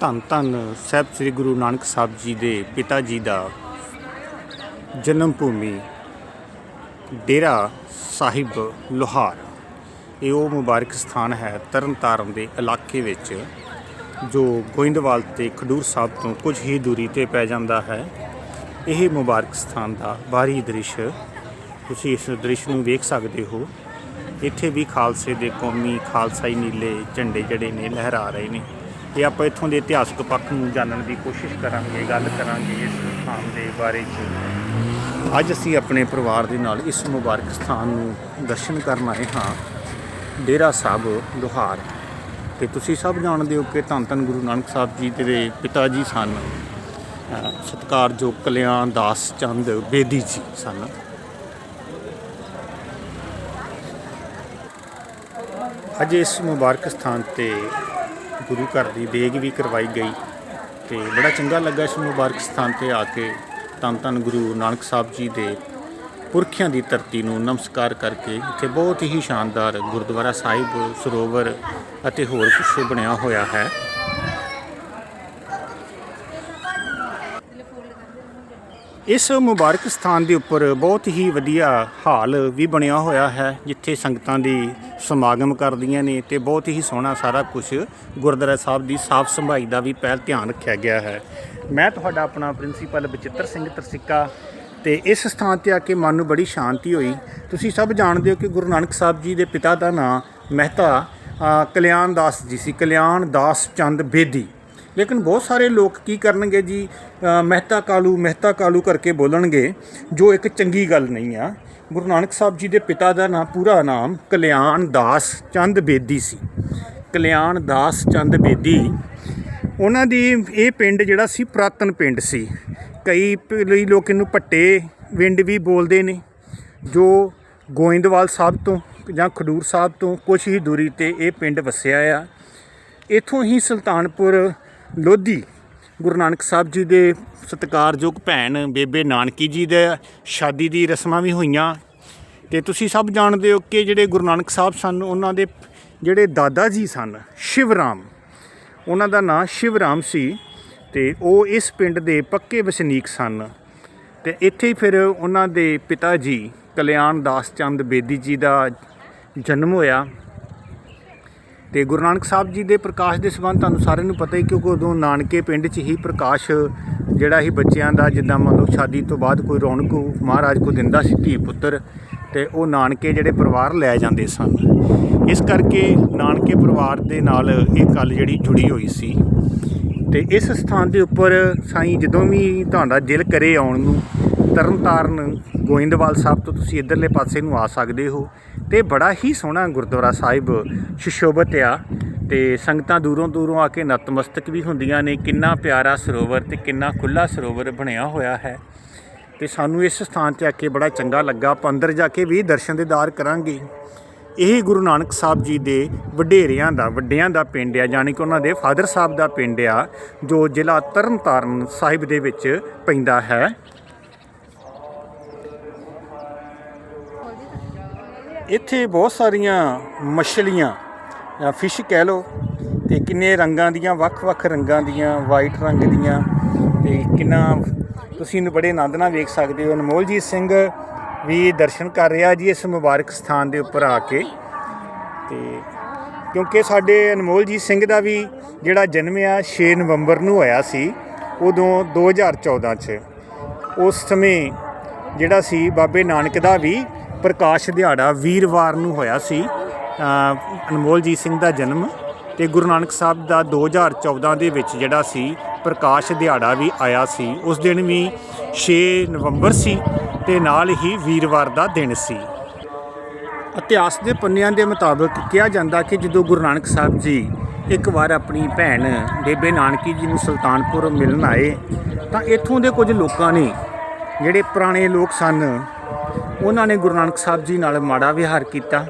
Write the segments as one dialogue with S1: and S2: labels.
S1: ਧੰਨ ਧੰਨ ਸਾਹਿਬ ਸ੍ਰੀ ਗੁਰੂ ਨਾਨਕ ਸਾਹਿਬ ਜੀ ਦੇ ਪਿਤਾ ਜੀ ਦਾ ਜਨਮ ਭੂਮੀ ਡੇਰਾ ਸਾਹਿਬ ਲੋਹਾਰ। ਇਹ ਉਹ ਮੁਬਾਰਕ ਸਥਾਨ ਹੈ ਤਰਨਤਾਰਨ ਦੇ ਇਲਾਕੇ ਵਿੱਚ, ਜੋ ਗੋਇੰਦਵਾਲ ਤੇ ਖਡੂਰ ਸਾਹਿਬ ਤੋਂ ਕੁਝ ਹੀ ਦੂਰੀ ਤੇ ਪੈ ਜਾਂਦਾ ਹੈ। ਇਹ ਮੁਬਾਰਕ ਸਥਾਨ ਦਾ ਬਾਹਰੀ ਦ੍ਰਿਸ਼ ਤੁਸੀਂ ਇਸ ਦ੍ਰਿਸ਼ ਨੂੰ ਵੇਖ ਸਕਦੇ ਹੋ। ਇੱਥੇ ਵੀ ਖਾਲਸੇ ਦੇ ਕੌਮੀ ਖਾਲਸਾਈ ਨੀਲੇ ਝੰਡੇ ਜਿਹੜੇ ਨੇ ਲਹਿਰਾ ਰਹੇ ਨੇ। ਤੇ ਆਪਾਂ ਇੱਥੋਂ ਦੇ ਇਤਿਹਾਸਕ ਪੱਖ ਨੂੰ ਜਾਣਨ ਦੀ ਕੋਸ਼ਿਸ਼ ਕਰਾਂਗੇ ਗੱਲ ਕਰਾਂਗੇ ਇਸ ਸਥਾਨ ਦੇ ਬਾਰੇ ਚ। ਅੱਜ ਅਸੀਂ ਆਪਣੇ ਪਰਿਵਾਰ ਦੇ ਨਾਲ ਇਸ ਮੁਬਾਰਕ ਸਥਾਨ ਨੂੰ ਦਰਸ਼ਨ ਕਰਨ ਆਏ ਹਾਂ ਡੇਰਾ ਸਾਹਿਬ ਲੋਹਾਰ। ਤੇ ਤੁਸੀਂ ਸਭ ਜਾਣਦੇ ਹੋ ਕਿ ਧੰਨ ਧੰਨ ਗੁਰੂ ਨਾਨਕ ਸਾਹਿਬ ਜੀ ਦੇ ਪਿਤਾ ਜੀ ਸਨ ਅ, ਸਤਿਕਾਰਯੋਗ ਕਲਿਆਣ ਦਾਸ ਚੰਦ ਬੇਦੀ ਜੀ ਸਨ। ਅੱਜ ਇਸ ਮੁਬਾਰਕ ਸਥਾਨ ਤੇ ਗੁਰੂ ਘਰ ਦੀ ਦੇਗ ਵੀ ਕਰਵਾਈ ਗਈ ਤੇ ਬੜਾ ਚੰਗਾ ਲੱਗਾ ਇਸ ਮੁਬਾਰਕ ਸਥਾਨ ਤੇ ਆ ਕੇ ਧੰਨ ਧੰਨ ਗੁਰੂ ਨਾਨਕ ਸਾਹਿਬ ਜੀ ਦੇ ਪੁਰਖਿਆਂ ਦੀ ਧਰਤੀ ਨੂੰ ਨਮਸਕਾਰ ਕਰਕੇ ਇੱਥੇ ਬਹੁਤ ਹੀ ਸ਼ਾਨਦਾਰ ਗੁਰਦੁਆਰਾ ਸਾਹਿਬ, ਸਰੋਵਰ ਅਤੇ ਹੋਰ ਕੁਝ ਬਣਿਆ ਹੋਇਆ ਹੈ। ਇਸ ਮੁਬਾਰਕ ਸਥਾਨ ਦੇ ਉੱਪਰ ਬਹੁਤ ਹੀ ਵਧੀਆ ਹਾਲ ਵੀ ਬਣਿਆ ਹੋਇਆ ਹੈ, ਜਿੱਥੇ ਸੰਗਤਾਂ ਦੀ ਸਮਾਗਮ ਕਰਦੀਆਂ ਨੇ ਤੇ ਬਹੁਤ ਹੀ ਸੋਹਣਾ ਸਾਰਾ ਕੁਝ ਗੁਰਦੁਆਰਾ ਸਾਹਿਬ ਦੀ ਸਾਫ਼ ਸੰਭਾਈ ਦਾ ਵੀ ਪਹਿਲ ਧਿਆਨ ਰੱਖਿਆ ਗਿਆ ਹੈ। ਮੈਂ ਤੁਹਾਡਾ ਆਪਣਾ ਪ੍ਰਿੰਸੀਪਲ ਬਚਿੱਤਰ ਸਿੰਘ ਤਰਸਿੱਕਾ ਤੇ ਇਸ ਸਥਾਨ ਤੇ ਆ ਕੇ ਮਨ ਨੂੰ ਬੜੀ ਸ਼ਾਂਤੀ ਹੋਈ। ਤੁਸੀਂ ਸਭ ਜਾਣਦੇ ਹੋ ਕਿ ਗੁਰੂ ਨਾਨਕ ਸਾਹਿਬ ਜੀ ਦੇ ਪਿਤਾ ਦਾ ਨਾਂ ਮਹਿਤਾ ਕਲਿਆਣ ਦਾਸ ਜੀ ਸੀ। ਕਲਿਆਣ ਦਾਸ ਚੰਦ ਬੇਦੀ। ਲੇਕਿਨ ਬਹੁਤ ਸਾਰੇ ਲੋਕ ਕੀ ਕਰਨਗੇ ਜੀ ਮਹਿਤਾ ਕਾਲੂ ਮਹਿਤਾ ਕਾਲੂ ਕਰਕੇ ਬੋਲਣਗੇ, ਜੋ ਇੱਕ ਚੰਗੀ ਗੱਲ ਨਹੀਂ ਆ। ਗੁਰੂ ਨਾਨਕ ਸਾਹਿਬ ਜੀ ਦੇ ਪਿਤਾ ਦਾ ਨਾਮ ਪੂਰਾ ਨਾਮ ਕਲਿਆਣ ਦਾਸ ਚੰਦ ਬੇਦੀ ਸੀ। ਕਲਿਆਣ ਦਾਸ ਚੰਦ ਬੇਦੀ, ਉਹਨਾਂ ਦੀ ਇਹ ਪਿੰਡ ਜਿਹੜਾ ਸੀ, ਪੁਰਾਤਨ ਪਿੰਡ ਸੀ। ਕਈ ਪ- ਲਈ ਲੋਕ ਇਹਨੂੰ ਪੱਟੇ ਵਿੰਡ ਵੀ ਬੋਲਦੇ ਨੇ, ਜੋ ਗੋਇੰਦਵਾਲ ਸਾਹਿਬ ਤੋਂ ਜਾਂ ਖਡੂਰ ਸਾਹਿਬ ਤੋਂ ਕੁਝ ਹੀ ਦੂਰੀ ਤੇ ਇਹ ਪਿੰਡ ਵਸਿਆ ਆ। ਇਥੋਂ ਹੀ ਸੁਲਤਾਨਪੁਰ ਲੋਧੀ ਗੁਰੂ ਨਾਨਕ ਸਾਹਿਬ ਜੀ ਦੇ ਸਤਿਕਾਰਯੋਗ ਭੈਣ ਬੇਬੇ ਨਾਨਕੀ ਜੀ ਦੇ ਸ਼ਾਦੀ ਦੀ ਰਸਮਾਂ ਵੀ ਹੋਈਆਂ। ਤੇ ਤੁਸੀਂ ਸਭ ਜਾਣਦੇ ਹੋ ਕਿ ਜਿਹੜੇ ਗੁਰੂ ਨਾਨਕ ਸਾਹਿਬ ਸਨ, ਉਹਨਾਂ ਦੇ ਜਿਹੜੇ ਦਾਦਾ ਜੀ ਸਨ, ਸ਼ਿਵਰਾਮ, ਉਹਨਾਂ ਦਾ ਨਾਂ ਸ਼ਿਵਰਾਮ ਸੀ ਤੇ ਉਹ ਇਸ ਪਿੰਡ ਦੇ ਪੱਕੇ ਵਸਨੀਕ ਸਨ। ਤੇ ਇੱਥੇ ਫਿਰ ਉਹਨਾਂ ਦੇ ਪਿਤਾ ਜੀ ਕਲਿਆਣ ਦਾਸ ਚੰਦ ਬੇਦੀ ਜੀ ਦਾ ਜਨਮ ਹੋਇਆ। ਤੇ ਗੁਰੂ ਨਾਨਕ ਸਾਹਿਬ ਜੀ ਦੇ ਪ੍ਰਕਾਸ਼ ਦੇ ਸੰਬੰਧ ਤੁਹਾਨੂੰ ਸਾਰਿਆਂ ਨੂੰ ਪਤਾ ਹੀ ਕਿਉਂਕਿ ਉਦੋਂ ਨਾਨਕੇ ਪਿੰਡ 'ਚ ਹੀ ਪ੍ਰਕਾਸ਼ ਜਿਹੜਾ ਹੀ ਬੱਚਿਆਂ ਦਾ, ਜਿੱਦਾਂ ਮੰਨ ਲਓ ਸ਼ਾਦੀ ਤੋਂ ਬਾਅਦ ਕੋਈ ਰੌਣਕ ਮਹਾਰਾਜ ਕੋ ਦਿੰਦਾ ਸੀ ਧੀ ਪੁੱਤਰ, ਤੇ ਉਹ ਨਾਨਕੇ ਜਿਹੜੇ ਪਰਿਵਾਰ ਲੈ ਜਾਂਦੇ ਸਨ। ਇਸ ਕਰਕੇ ਨਾਨਕੇ ਪਰਿਵਾਰ ਦੇ ਨਾਲ ਇਹ ਗੱਲ ਜਿਹੜੀ ਜੁੜੀ ਹੋਈ ਸੀ। ਤੇ ਇਸ ਸਥਾਨ ਦੇ ਉੱਪਰ ਸਾਈਂ ਜਦੋਂ ਵੀ ਤੁਹਾਡਾ ਦਿਲ ਕਰੇ ਆਉਣ ਨੂੰ ਤਰਨਤਾਰਨ ਗੋਇੰਦਵਾਲ ਸਾਹਿਬ ਤੋਂ ਤੁਸੀਂ ਇਧਰਲੇ ਪਾਸੇ ਨੂੰ ਆ ਸਕਦੇ ਹੋ ਤੇ ਬੜਾ ਹੀ ਸੋਹਣਾ ਗੁਰਦੁਆਰਾ ਸਾਹਿਬ ਸ਼ਿਸ਼ੋਭਤ ਆ ਤੇ ਸੰਗਤਾਂ ਦੂਰੋਂ ਦੂਰੋਂ ਆ ਕੇ ਨਤਮਸਤਕ ਵੀ ਹੁੰਦੀਆਂ ਨੇ, ਕਿੰਨਾ ਪਿਆਰਾ ਸਰੋਵਰ ਤੇ ਕਿੰਨਾ ਖੁੱਲਾ ਸਰੋਵਰ ਬਣਿਆ ਹੋਇਆ ਹੈ। ਤੇ ਸਾਨੂੰ ਇਸ ਸਥਾਨ ਤੇ ਆ ਕੇ ਬੜਾ ਚੰਗਾ ਲੱਗਾ, ਆਪਾਂ ਅੰਦਰ ਜਾ ਕੇ ਵੀ ਦਰਸ਼ਨ ਦੇਦਾਰ ਕਰਾਂਗੇ। ਇਹ ਗੁਰੂ ਨਾਨਕ ਸਾਹਿਬ ਜੀ ਦੇ ਵਡੇਰਿਆਂ ਦਾ, ਵੱਡਿਆਂ ਦਾ ਪਿੰਡ ਆ ਯਾਨੀ ਕਿ ਉਹਨਾਂ ਦੇ ਫਾਦਰ ਸਾਹਿਬ ਦਾ ਪਿੰਡ ਆ, ਜੋ ਜ਼ਿਲ੍ਹਾ ਤਰਨਤਾਰਨ ਸਾਹਿਬ ਦੇ ਵਿੱਚ ਪੈਂਦਾ ਹੈ। ਇੱਥੇ ਬਹੁਤ ਸਾਰੀਆਂ ਮਛਲੀਆਂ, ਜਾਂ ਫਿਸ਼ ਕਹਿ ਲਓ, ਤੇ ਕਿੰਨੇ ਰੰਗਾਂ ਦੀਆਂ ਵੱਖ-ਵੱਖ ਰੰਗਾਂ ਦੀਆਂ ਵਾਈਟ ਰੰਗ ਦੀਆਂ, ਤੇ ਕਿੰਨਾ ਤੁਸੀਂ ਇਹਨੂੰ ਬੜੇ ਆਨੰਦ ਨਾਲ ਵੇਖ ਸਕਦੇ ਹੋ। ਅਨਮੋਲਜੀਤ ਸਿੰਘ ਵੀ ਦਰਸ਼ਨ ਕਰ ਰਿਹਾ ਜੀ ਇਸ ਮੁਬਾਰਕ ਸਥਾਨ ਦੇ ਉੱਪਰ ਆ ਕੇ। ਤੇ ਕਿਉਂਕਿ ਸਾਡੇ ਅਨਮੋਲਜੀਤ ਸਿੰਘ ਦਾ ਵੀ ਜਿਹੜਾ ਜਨਮ ਆ 6 ਨਵੰਬਰ ਨੂੰ ਹੋਇਆ ਸੀ, ਉਦੋਂ 2014 ਚ। ਉਸ ਸਮੇਂ ਜਿਹੜਾ ਸੀ ਬਾਬੇ ਨਾਨਕ ਦਾ ਵੀ ਪ੍ਰਕਾਸ਼ ਦਿਹਾੜਾ ਵੀਰਵਾਰ ਨੂੰ ਹੋਇਆ ਸੀ। ਅਨਮੋਲਜੀਤ ਸਿੰਘ ਦਾ ਜਨਮ ਤੇ ਗੁਰੂ ਨਾਨਕ ਸਾਹਿਬ ਦਾ 2014 ਦੇ ਵਿੱਚ ਜਿਹੜਾ ਸੀ, ਪ੍ਰਕਾਸ਼ ਦਿਹਾੜਾ ਵੀ ਆਇਆ ਸੀ। ਉਸ ਦਿਨ ਵੀ 6 ਨਵੰਬਰ ਸੀ ਤੇ ਨਾਲ ਹੀ ਵੀਰਵਾਰ ਦਾ ਦਿਨ ਸੀ। ਇਤਿਹਾਸ ਦੇ ਪੰਨਿਆਂ ਦੇ ਮੁਤਾਬਕ ਕਿਹਾ ਜਾਂਦਾ ਕਿ ਜਦੋਂ ਗੁਰੂ ਨਾਨਕ ਸਾਹਿਬ ਜੀ ਇੱਕ ਵਾਰ ਆਪਣੀ ਭੈਣ ਬੇਬੇ ਨਾਨਕੀ ਜੀ ਨੂੰ ਸੁਲਤਾਨਪੁਰ ਮਿਲਣ ਆਏ, ਤਾਂ ਇੱਥੋਂ ਦੇ ਕੁਝ ਲੋਕਾਂ ਨੇ, ਜਿਹੜੇ ਪੁਰਾਣੇ ਲੋਕ ਸਨ ਉਹਨਾਂ ਨੇ ਗੁਰੂ ਨਾਨਕ ਸਾਹਿਬ ਜੀ ਨਾਲ ਮਾੜਾ ਵਿਹਾਰ ਕੀਤਾ।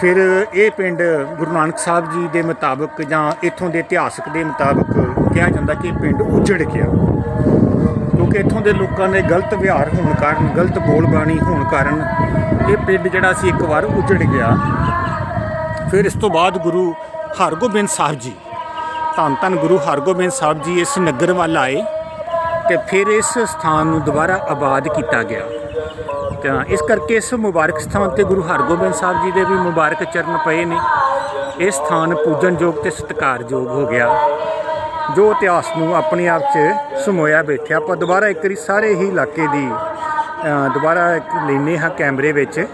S1: ਫਿਰ ਇਹ ਪਿੰਡ ਗੁਰੂ ਨਾਨਕ ਸਾਹਿਬ ਜੀ ਦੇ ਮੁਤਾਬਕ ਜਾਂ ਇੱਥੋਂ ਦੇ ਇਤਿਹਾਸਕ ਦੇ ਮੁਤਾਬਕ ਕਿਹਾ ਜਾਂਦਾ ਕਿ ਇਹ ਪਿੰਡ ਉਜੜ ਗਿਆ। ਕਿਉਂਕਿ ਇੱਥੋਂ ਦੇ ਲੋਕਾਂ ਦੇ ਗਲਤ ਵਿਹਾਰ ਹੋਣ ਕਾਰਨ, ਗਲਤ ਬੋਲਬਾਣੀ ਹੋਣ ਕਾਰਨ ਇਹ ਪਿੰਡ ਜਿਹੜਾ ਸੀ ਇੱਕ ਵਾਰ ਉਜੜ ਗਿਆ। ਫਿਰ ਇਸ ਤੋਂ ਬਾਅਦ ਗੁਰੂ ਹਰਗੋਬਿੰਦ ਸਾਹਿਬ ਜੀ, ਧੰਨ ਧੰਨ ਗੁਰੂ ਹਰਗੋਬਿੰਦ ਸਾਹਿਬ ਜੀ ਇਸ ਨਗਰ ਵੱਲ ਆਏ ਤੇ ਫਿਰ ਇਸ ਸਥਾਨ ਨੂੰ ਦੁਬਾਰਾ ਆਬਾਦ ਕੀਤਾ ਗਿਆ। ਤਾਂ ਇਸ ਕਰਕੇ ਇਸ ਮੁਬਾਰਕ ਸਥਾਨ ਤੇ ਗੁਰੂ ਹਰਗੋਬਿੰਦ ਸਾਹਿਬ ਜੀ ਦੇ ਵੀ ਮੁਬਾਰਕ ਚਰਨ ਪਏ ਨੇ। ਇਹ ਸਥਾਨ ਪੂਜਨਯੋਗ ਤੇ ਸਤਿਕਾਰਯੋਗ ਹੋ ਗਿਆ। ਜੋ ਇਤਿਹਾਸ ਨੂੰ ਆਪਣੇ ਆਪ 'ਚ ਸਮੋਇਆ ਬੈਠਿਆ, ਆਪਾਂ ਦੁਬਾਰਾ ਇੱਕ ਵਾਰੀ ਸਾਰੇ ਹੀ ਇਲਾਕੇ ਦੀ ਦੁਬਾਰਾ ਇੱਕ ਲੈਨੇ ਹਾਂ ਕੈਮਰੇ ਵਿੱਚ।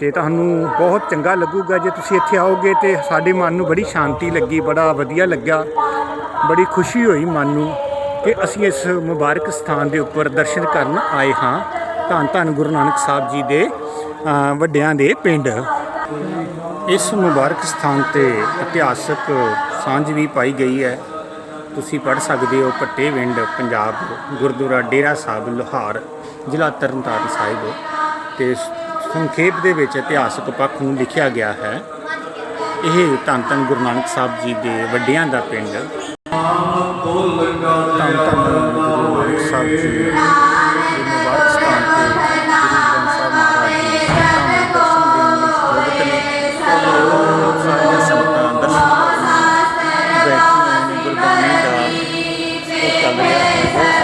S1: ਤੇ ਤੁਹਾਨੂੰ ਬਹੁਤ ਚੰਗਾ ਲੱਗੂਗਾ ਜੇ ਤੁਸੀਂ ਇੱਥੇ ਆਓਗੇ ਤੇ ਸਾਡੇ ਮਨ ਨੂੰ ਬੜੀ ਸ਼ਾਂਤੀ ਲੱਗੀ, ਬੜਾ ਵਧੀਆ ਲੱਗਾ ਬੜੀ ਖੁਸ਼ੀ ਹੋਈ ਮਨ ਨੂੰ ਕਿ ਅਸੀਂ ਇਸ ਮੁਬਾਰਕ ਸਥਾਨ ਦੇ ਉੱਪਰ ਦਰਸ਼ਨ ਕਰਨ ਆਏ ਹਾਂ। ਧੰਨ ਧੰਨ ਗੁਰੂ ਨਾਨਕ ਸਾਹਿਬ ਜੀ ਦੇ ਵੱਡਿਆਂ ਦੇ ਪਿੰਡ। ਇਸ ਮੁਬਾਰਕ ਸਥਾਨ ਤੇ ਇਤਿਹਾਸਕ ਸਾਂਝ ਵੀ ਪਾਈ ਗਈ ਹੈ। ਤੁਸੀਂ ਪੜ੍ਹ ਸਕਦੇ ਹੋ ਪੱਟੇ ਵਿੰਡ, ਪੰਜਾਬ ਗੁਰਦੁਆਰਾ ਡੇਰਾ ਸਾਹਿਬ, ਲੋਹਾਰ, ਜ਼ਿਲ੍ਹਾ ਤਰਨਤਾਰਨ ਸਾਹਿਬ। ਤੇ ਸੰਖੇਪ ਦੇ ਵਿੱਚ ਇਤਿਹਾਸਕ ਪੱਖ ਨੂੰ ਲਿਖਿਆ ਗਿਆ ਹੈ। ਇਹ ਧੰਨ ਧੰਨ ਗੁਰੂ ਨਾਨਕ ਸਾਹਿਬ ਜੀ ਦੇ ਵੱਡਿਆਂ ਦਾ ਪਿੰਡ। ਧੰਨ ਧੰਨ ਗੁਰੂ ਨਾਨਕ ਸਾਹਿਬ ਜੀ। Hoşçakalın.